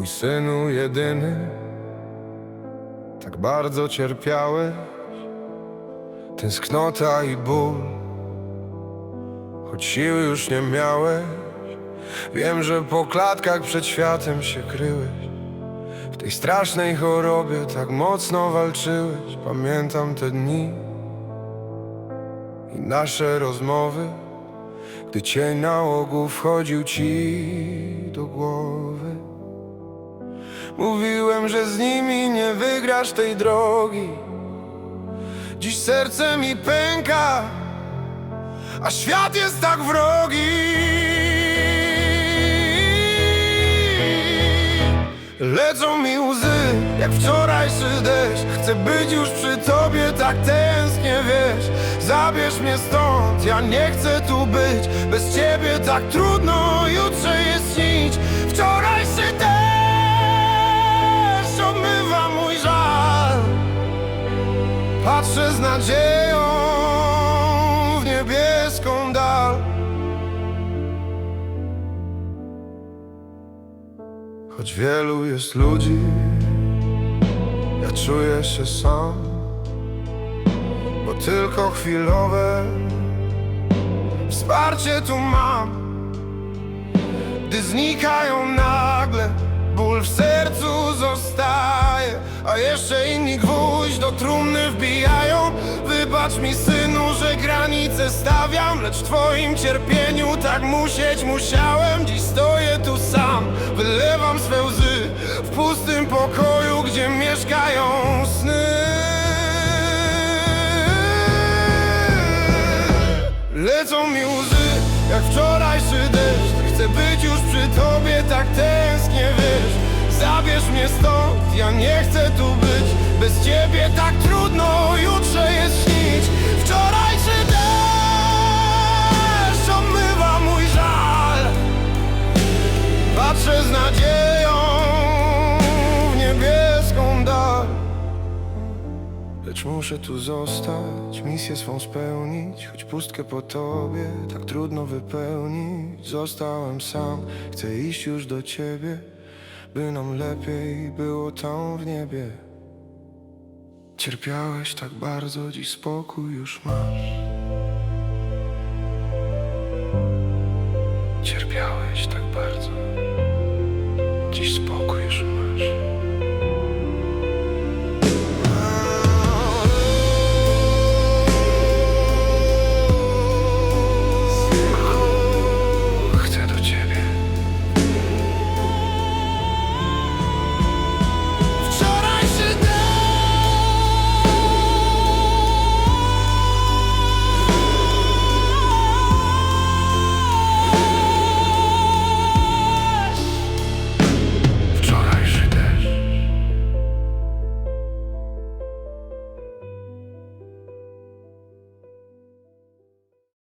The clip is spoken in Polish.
Mój synu jedyny, tak bardzo cierpiałeś, tęsknota i ból, choć siły już nie miałeś. Wiem, że po klatkach przed światem się kryłeś. W tej strasznej chorobie tak mocno walczyłeś. Pamiętam te dni i nasze rozmowy, gdy cień nałogu wchodził ci do głowy. Mówiłem, że z nimi nie wygrasz tej drogi. Dziś serce mi pęka, a świat jest tak wrogi. Lecą mi łzy, jak wczorajszy deszcz Chcę być już przy tobie, tak tęsknię, wiesz Zabierz mnie stąd, ja nie chcę tu być Bez ciebie tak trudno jutrze Patrzę z nadzieją w niebieską dal Choć wielu jest ludzi, ja czuję się sam, bo tylko chwilowe wsparcie tu mam. Gdy znikają nagle, ból w sercu zostaje, a jeszcze inni Wybacz mi, synu, że granice stawiam, lecz w twoim cierpieniu tak musieć musiałem. Dziś stoję tu sam, wylewam swe łzy w pustym pokoju, gdzie mieszkają sny. Lecą mi łzy, jak wczorajszy deszcz Chcę być już przy tobie, tak tęsknię, wiesz Zabierz mnie stąd, ja nie chcę tu być Bez ciebie tak trudno jutrze jest śnić Wczorajszy deszcz obmywa mój żal. Patrzę z nadzieją w niebieską dal. Lecz muszę tu zostać, misję swą spełnić Choć pustkę po tobie tak trudno wypełnić. Zostałem sam, chcę iść już do ciebie By nam lepiej było tam w niebie Cierpiałeś tak bardzo, dziś spokój już masz Cierpiałeś tak bardzo Dziś spokój już masz